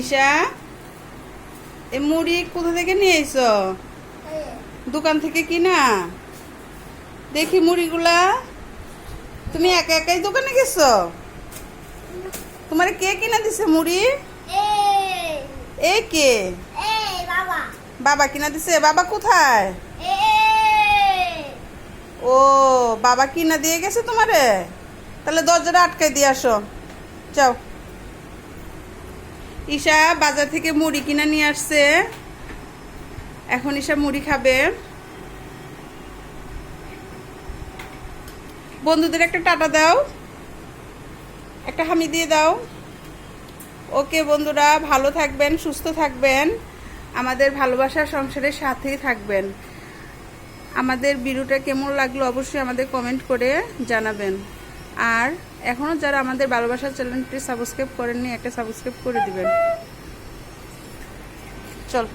ঈশা, এ মুড়ি কোথা থেকে নিয়ে এসো দোকান থেকে কিনা? দেখি মুড়িগুলা। তুমি একা একাই দোকানে গেছো? তোমার কে কিনা দিছে মুড়ি? এ কে? বাবা বাবা কিনা দিছে? বাবা কোথায়? ও, বাবা কিনা দিয়ে গেছে তোমারে? তাহলে দরজাটা আটকাই দিয়ে আসো। যাও। ঈশা বাজার থেকে মুড়ি কিনা নিয়ে আসছে। এখন ঈশা মুড়ি খাবে। বন্ধুদের একটা টাটা দাও। একটা হামি দিয়ে দাও। ওকে বন্ধুরা, ভালো থাকবেন, সুস্থ থাকবেন। আমাদের ভালোবাসার সংসারের সাথেই থাকবেন। আমাদের বিরুটা কেমন লাগল অবশ্যই আমাদের কমেন্ট করে জানাবেন। আর এখনও যারা আমাদের ভালোবাসার চ্যানেলটি সাবস্ক্রাইব করেননি একটা সাবস্ক্রাইব করে দিবেন। চল।